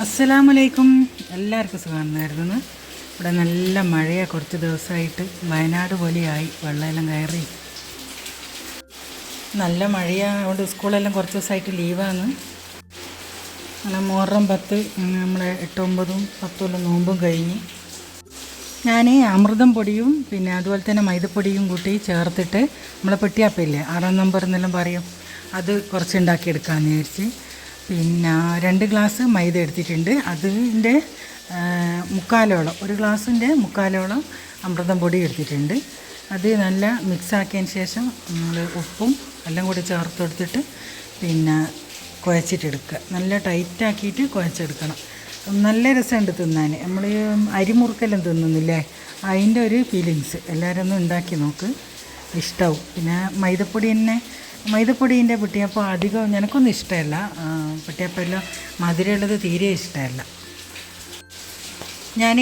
അസ്സലാമലൈക്കും. എല്ലാവർക്കും സുഖമാണെന്നായിരുന്നു ഇവിടെ നല്ല മഴയാണ് കുറച്ച് ദിവസമായിട്ട് വയനാട് പോലെയായി. വെള്ളമെല്ലാം കയറി. നല്ല മഴയായതുകൊണ്ട് സ്കൂളെല്ലാം കുറച്ച് ദിവസമായിട്ട് ലീവാണ്. നല്ല മുഹറം പത്ത് നമ്മളെ എട്ടൊമ്പതും പത്തും നോമ്പും കഴിഞ്ഞ്. ഞാൻ അമൃതം പൊടിയും പിന്നെ അതുപോലെ തന്നെ മൈദപ്പൊടിയും കൂട്ടി ചേർത്തിട്ട് നമ്മളെ പെട്ടിയാപ്പില്ലേ ആറാം നമ്പർ എന്നെല്ലാം പറയും. അത് കുറച്ച് ഉണ്ടാക്കിയെടുക്കാമെന്ന് വിചാരിച്ച്. പിന്നെ രണ്ട് ഗ്ലാസ് മൈദ എടുത്തിട്ടുണ്ട്. അതിന്റെ മുക്കാലോളം ഒരു ഗ്ലാസിന്റെ മുക്കാലോളം അമൃതം പൊടി എടുത്തിട്ടുണ്ട്. അത് നല്ല മിക്സാക്കിയതിന് ശേഷം നമ്മൾ ഉപ്പും എല്ലാം കൂടി ചേർത്ത് കൊടുത്തിട്ട് പിന്നെ കുഴച്ചിട്ടെടുക്കുക. നല്ല ടൈറ്റാക്കിയിട്ട് കുഴച്ചെടുക്കണം. നല്ല രസമുണ്ട് തിന്നാൻ. നമ്മൾ അരിമുറുക്കെല്ലാം തിന്നുന്നില്ലേ? അതിന്റെ ഒരു ഫീലിങ്സ് എല്ലാവരും ഒന്ന് ഉണ്ടാക്കി നോക്ക്. ഇഷ്ടമാവും പിന്നെ മൈദപ്പൊടി തന്നെ മൈദപ്പൊടീന്റെ പൊട്ടിയപ്പം അധികം എനിക്കൊന്നും ഇഷ്ടമല്ല. പൊട്ടിയപ്പെല്ലാം മധുരമുള്ളത് തീരെ ഇഷ്ടമല്ല. ഞാൻ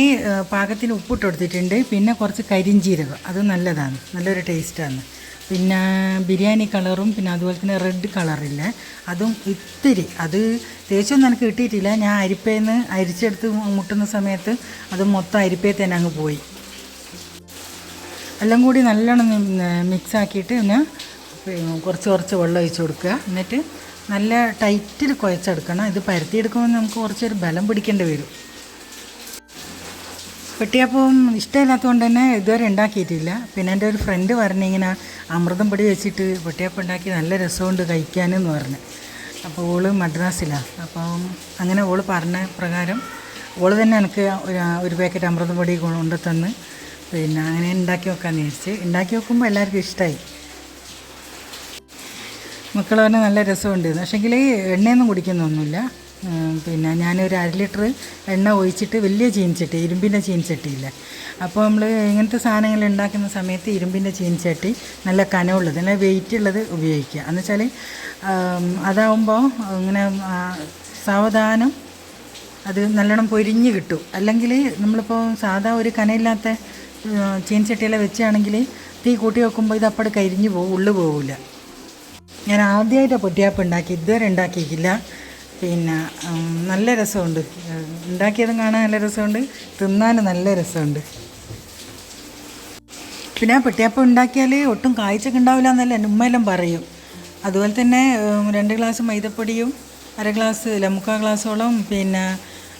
പാകത്തിന് ഉപ്പിട്ട് കൊടുത്തിട്ടുണ്ട്. പിന്നെ കുറച്ച് കരിഞ്ചീരകം. അത് നല്ലതാണ്. നല്ലൊരു ടേസ്റ്റാണ്. പിന്നെ ബിരിയാണി കളറും പിന്നെ അതുപോലെ തന്നെ റെഡ് കളറില്ല? അതും ഇത്തിരി. അത് തേച്ചൊന്നും എനിക്ക് കിട്ടിയിട്ടില്ല. ഞാൻ അരിപ്പേന്ന് അരിച്ചെടുത്ത് മുട്ടുന്ന സമയത്ത് അത് മൊത്തം അരിപ്പേ തന്നെ അങ്ങ് പോയി. എല്ലാം കൂടി നല്ലോണം മിക്സ് ആക്കിയിട്ട് പിന്നെ പിന്നെ കുറച്ച് കുറച്ച് വെള്ളം ഒഴിച്ച് കൊടുക്കുക. എന്നിട്ട് നല്ല ടൈറ്റിൽ കുഴച്ചെടുക്കണം. ഇത് പരത്തിയെടുക്കുമ്പോൾ നമുക്ക് കുറച്ചൊരു ബലം പിടിക്കേണ്ടി വരും. പെട്ടിയപ്പം ഇഷ്ടമില്ലാത്തതുകൊണ്ട് തന്നെ ഇതുവരെ ഉണ്ടാക്കിയിട്ടില്ല. പിന്നെ എന്റെ ഒരു ഫ്രണ്ട് പറഞ്ഞു ഇങ്ങനെ അമൃതം പൊടി വെച്ചിട്ട് പെട്ടിയപ്പം ഉണ്ടാക്കി നല്ല രസമുണ്ട് കഴിക്കാനെന്ന് പറഞ്ഞ്. അപ്പോൾ ഓൾ മദ്രാസിലാണ് അപ്പം അങ്ങനെ ഓൾ പറഞ്ഞ പ്രകാരം ഓൾ തന്നെ എനിക്ക് ഒരു ഒരു പാക്കറ്റ് അമൃതം പൊടി കൊണ്ടു തന്ന് പിന്നെ അങ്ങനെ ഉണ്ടാക്കി വെക്കാമെന്ന് വിചാരിച്ച്. ഉണ്ടാക്കി വെക്കുമ്പോൾ എല്ലാവർക്കും ഇഷ്ടമായി മക്കൾ പറഞ്ഞാൽ നല്ല രസമുണ്ട് പക്ഷേങ്കിൽ എണ്ണയൊന്നും കുടിക്കുന്നൊന്നുമില്ല. പിന്നെ ഞാനൊരു അര ലിറ്റർ എണ്ണ ഒഴിച്ചിട്ട് വലിയ ചീനിച്ചട്ടി ഇരുമ്പിന്റെ ചീനിച്ചട്ടിയില്ല. അപ്പോൾ നമ്മൾ ഇങ്ങനത്തെ സാധനങ്ങൾ ഉണ്ടാക്കുന്ന സമയത്ത് ഇരുമ്പിന്റെ ചീനിച്ചട്ടി നല്ല കനമുള്ളത് നല്ല വെയിറ്റ് ഉള്ളത് ഉപയോഗിക്കുക. എന്ന് വെച്ചാൽ അതാവുമ്പോൾ ഇങ്ങനെ സാവധാനം അത് നല്ലോണം പൊരിഞ്ഞ് കിട്ടും. അല്ലെങ്കിൽ നമ്മളിപ്പോൾ സാധാ ഒരു കനയില്ലാത്ത ചീനിച്ചട്ടിയെല്ലാം വെച്ചാണെങ്കിൽ തീ കൂട്ടി വെക്കുമ്പോൾ ഇത് അപ്പോൾ കരിഞ്ഞു പോകും ഉള്ളു പോകില്ല ഞാൻ ആദ്യമായിട്ടാണ് പൊട്ടിയാപ്പ് ഉണ്ടാക്കി ഇതുവരെ ഉണ്ടാക്കിയിട്ടില്ല. പിന്നെ നല്ല രസമുണ്ട്. ഉണ്ടാക്കിയതും കാണാൻ നല്ല രസമുണ്ട് തിന്നാനും നല്ല രസമുണ്ട്. പിന്നെ ആ പൊട്ടിയാപ്പം ഉണ്ടാക്കിയാൽ ഒട്ടും കാഴ്ചക്ക് ഉണ്ടാവില്ല എന്നല്ല എന്റെ ഉമ്മയെല്ലാം പറയും. അതുപോലെ തന്നെ രണ്ട് ഗ്ലാസ് മൈദപ്പൊടിയും അര ഗ്ലാസ് ലമുക്കാ ഗ്ലാസോളം പിന്നെ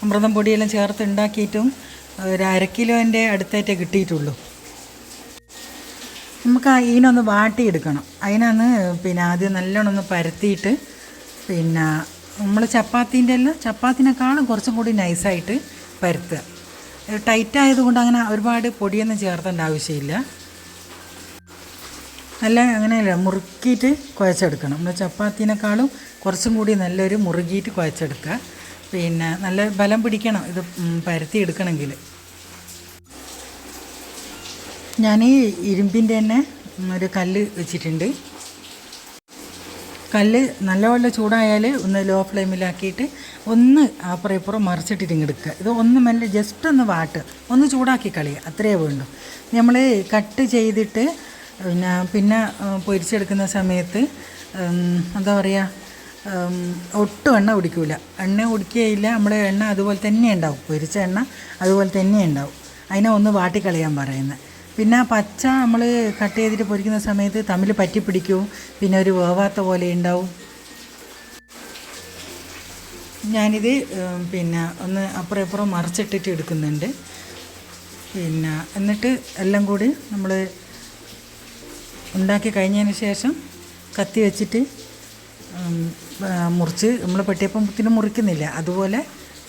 അമൃതം പൊടിയെല്ലാം ചേർത്ത് ഉണ്ടാക്കിയിട്ടും ഒരു അര കിലോന്റെ അടുത്തായിട്ടേ കിട്ടിയിട്ടുള്ളൂ. നമുക്ക് ഇതിനൊന്ന് വാട്ടിയെടുക്കണം. അതിനൊന്ന് പിന്നെ ആദ്യം നല്ലോണം ഒന്ന് പരത്തിയിട്ട് പിന്നെ നമ്മൾ ചപ്പാത്തിന്റെ എല്ലാം ചപ്പാത്തിനേക്കാളും കുറച്ചും കൂടി നൈസായിട്ട് പരത്തുക. ടൈറ്റ് ആയതുകൊണ്ട് അങ്ങനെ ഒരുപാട് പൊടിയൊന്നും ചേർത്തേണ്ട ആവശ്യമില്ല. നല്ല അങ്ങനെയല്ല മുറുക്കിയിട്ട് കുഴച്ചെടുക്കണം. നമ്മൾ ചപ്പാത്തിനേക്കാളും കുറച്ചും കൂടി നല്ലൊരു മുറുകിയിട്ട് കുഴച്ചെടുക്കുക. പിന്നെ നല്ല ബലം പിടിക്കണം ഇത് പരത്തി പരത്തിയെടുക്കണമെങ്കിൽ. ഞാൻ ഇരുമ്പിന്റെ തന്നെ ഒരു കല്ല് വെച്ചിട്ടുണ്ട്. കല്ല് നല്ലപോലെ ചൂടായാൽ ഒന്ന് ലോ ഫ്ലെയിമിലാക്കിയിട്ട് ഒന്ന് അപ്പുറം ഇപ്പുറം മറിച്ചിട്ടിട്ട് ഇങ്ങ് എടുക്കുക. ഇത് ഒന്ന് മെല്ലെ ജസ്റ്റ് ഒന്ന് വാട്ട്. ഒന്ന് ചൂടാക്കി കളയുക. അത്രയേ വേണ്ടു. നമ്മൾ കട്ട് ചെയ്തിട്ട് പിന്നെ പിന്നെ പൊരിച്ചെടുക്കുന്ന സമയത്ത് എന്താ പറയുക ഒട്ടും എണ്ണ കുടിക്കില്ല എണ്ണ കുടിക്കുകയില്ല നമ്മൾ എണ്ണ അതുപോലെ തന്നെ ഉണ്ടാവും. പൊരിച്ച എണ്ണ അതുപോലെ തന്നെ ഉണ്ടാവും. അതിനെ ഒന്ന് വാട്ടിക്കളയാൻ പറയുന്നത്. പിന്നെ ആ പച്ച നമ്മൾ കട്ട് ചെയ്തിട്ട് പൊരിക്കുന്ന സമയത്ത് തമ്മിൽ പറ്റി പിടിക്കും. പിന്നെ ഒരു വേവാത്ത പോലെ ഉണ്ടാവും. ഞാനിത് പിന്നെ ഒന്ന് അപ്പുറം ഇപ്പുറം മറിച്ചിട്ടിട്ട് എടുക്കുന്നുണ്ട്. പിന്നെ എന്നിട്ട് എല്ലാം കൂടി നമ്മൾ ഉണ്ടാക്കി കഴിഞ്ഞതിന് ശേഷം കത്തി വെച്ചിട്ട് മുറിച്ച് നമ്മൾ പെട്ടിയപ്പത്തിന് മുറിക്കുന്നില്ല. അതുപോലെ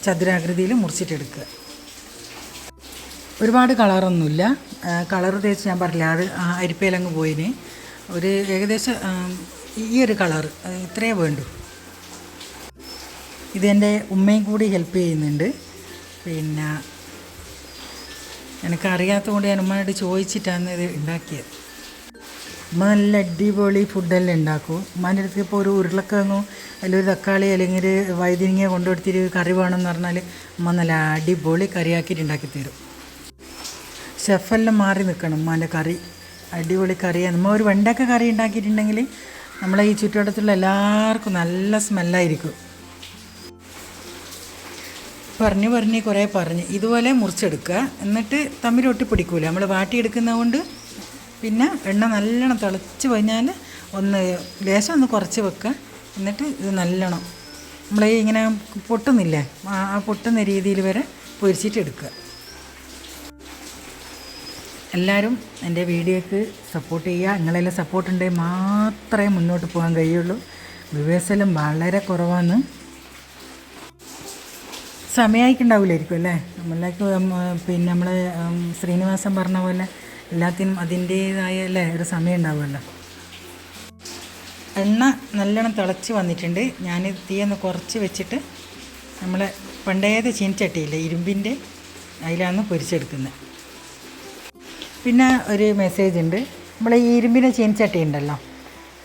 ചതുരാകൃതിയിൽ മുറിച്ചിട്ടെടുക്കുക. ഒരുപാട് കളറൊന്നുമില്ല. കളർ തേച്ച് ഞാൻ പറഞ്ഞില്ല അത് അരിപ്പയിലങ്ങ് പോയിന്. ഒരു ഏകദേശം ഈ ഒരു കളർ ഇത്രയേ വേണ്ടു. ഇതെന്റെ ഉമ്മയും കൂടി ഹെൽപ്പ് ചെയ്യുന്നുണ്ട്. പിന്നെ എനിക്കറിയാത്തത് കൊണ്ട് ഞാൻ ഉമ്മയോട് ചോദിച്ചിട്ടാണ് ഇത് ഉണ്ടാക്കിയത്. ഉമ്മ നല്ല അടിപൊളി ഫുഡെല്ലാം ഉണ്ടാക്കും. ഉമ്മാന്റെ അടുത്ത് ഇപ്പോൾ ഒരു ഉരുളക്കിഴങ്ങോ അല്ലെങ്കിൽ തക്കാളി അല്ലെങ്കിൽ വൈദ്യുതിങ്ങ കൊണ്ടുകൊടുത്തിട്ട് കറി വേണമെന്ന് പറഞ്ഞാൽ ഉമ്മ നല്ല അടിപൊളി കറിയാക്കിയിട്ട് ഉണ്ടാക്കി തരും ഷെഫെല്ലാം മാറി നിൽക്കണം ഉമ്മാന്റെ കറി. അടിപൊളി കറിയാണ്. നമ്മൾ ഒരു വെണ്ടക്ക കറി ഉണ്ടാക്കിയിട്ടുണ്ടെങ്കിൽ നമ്മളെ ഈ ചുറ്റുവട്ടത്തുള്ള എല്ലാവർക്കും നല്ല സ്മെല്ലായിരിക്കും. പറഞ്ഞ് പറഞ്ഞ് കുറേ പറഞ്ഞ് ഇതുപോലെ മുറിച്ചെടുക്കുക. എന്നിട്ട് തമ്മിൽ ഒട്ടിപ്പിടിക്കൂല. നമ്മൾ വാട്ടിയെടുക്കുന്നത് കൊണ്ട് പിന്നെ എണ്ണ നല്ലോണം തിളച്ച് കഴിഞ്ഞാൽ ഒന്ന് ലേശം ഒന്ന് കുറച്ച് വെക്കുക. എന്നിട്ട് ഇത് നല്ലോണം നമ്മൾ ഈ ഇങ്ങനെ പൊട്ടുന്നില്ലേ? ആ പൊട്ടുന്ന രീതിയിൽ വരെ പൊരിച്ചിട്ട് എടുക്കുക എല്ലാവരും എന്റെ വീഡിയോക്ക് സപ്പോർട്ട് ചെയ്യുക. നിങ്ങളെല്ലാം സപ്പോർട്ട് ഉണ്ടെങ്കിൽ മാത്രമേ മുന്നോട്ട് പോകാൻ കഴിയുള്ളൂ. വ്യൂവേഴ്സെല്ലാം വളരെ കുറവാണ്. സമയമായിട്ടുണ്ടാവില്ലായിരിക്കും അല്ലേ? നമ്മളേക്ക് പിന്നെ നമ്മൾ ശ്രീനിവാസൻ പറഞ്ഞ പോലെ എല്ലാത്തിനും അതിന്റേതായ അല്ലേ ഒരു സമയം ഉണ്ടാവുമല്ലോ. എണ്ണ നല്ലോണം തിളച്ച് വന്നിട്ടുണ്ട്. ഞാൻ തീയൊന്ന് കുറച്ച് വെച്ചിട്ട് നമ്മളെ പണ്ടേത് ചീനച്ചട്ടിയില്ലേ ഇരുമ്പിന്റെ അതിലാണ് പൊരിച്ചെടുക്കുന്നത് പിന്നെ ഒരു മെസ്സേജ് ഉണ്ട്. നമ്മൾ ഈ ഇരുമ്പിന്റെ ചീനച്ചട്ടി ഉണ്ടല്ലോ.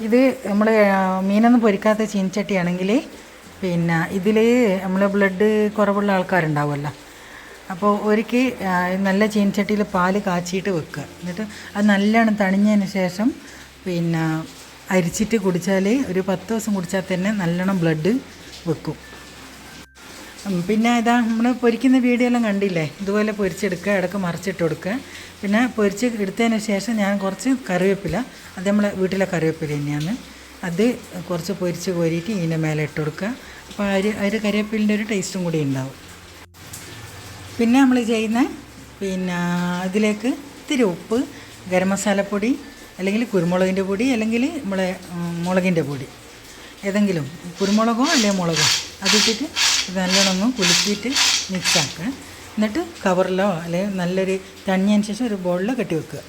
ഇത് നമ്മൾ മീനൊന്നും പൊരിക്കാത്ത ചീനച്ചട്ടിയാണെങ്കിൽ പിന്നെ ഇതിൽ നമ്മൾ ബ്ലഡ് കുറവുള്ള ആൾക്കാരുണ്ടാവുമല്ലോ. അപ്പോൾ ഒരിക്കൽ നല്ല ചീനച്ചട്ടിയിൽ പാൽ കാച്ചിയിട്ട് വെക്കുക. എന്നിട്ട് അത് നല്ലോണം തണിഞ്ഞതിന് ശേഷം പിന്നെ അരിച്ചിട്ട് കുടിച്ചാൽ ഒരു പത്ത് ദിവസം കുടിച്ചാൽ തന്നെ നല്ലോണം ബ്ലഡ് വെക്കും. പിന്നെ ഇതാ നമ്മൾ പൊരിക്കുന്ന വീഡിയോ എല്ലാം കണ്ടില്ലേ? ഇതുപോലെ പൊരിച്ചെടുക്കുക ഇടയ്ക്ക് മറിച്ചിട്ട് കൊടുക്കുക. പിന്നെ പൊരിച്ച് എടുത്തതിന് ശേഷം ഞാൻ കുറച്ച് കറിവേപ്പില അത് നമ്മളെ വീട്ടിലെ കറിവേപ്പില തന്നെയാണ്. അത് കുറച്ച് പൊരിച്ച് കോരിയിട്ട് ഇതിന്റെ മേലെ ഇട്ട് കൊടുക്കുക. അപ്പോൾ ആ ഒരു കറിവേപ്പിലിന്റെ ഒരു ടേസ്റ്റും കൂടി ഉണ്ടാവും. പിന്നെ നമ്മൾ ചെയ്യുന്ന പിന്നെ അതിലേക്ക് ഇത്തിരി ഉപ്പ് ഗരം മസാലപ്പൊടി അല്ലെങ്കിൽ കുരുമുളകിന്റെ പൊടി അല്ലെങ്കിൽ നമ്മളെ മുളകിന്റെ പൊടി. ഏതെങ്കിലും കുരുമുളകോ അല്ലെങ്കിൽ മുളകോ അതിട്ടിട്ട് നല്ലോണം ഒന്ന് കുലുക്കിയിട്ട് മിക്സാക്കുക എന്നിട്ട് കവറിലോ അല്ലെങ്കിൽ നല്ലൊരു തണിഞ്ഞതിന് ശേഷം ഒരു ബോളിലോ കെട്ടി വെക്കുക.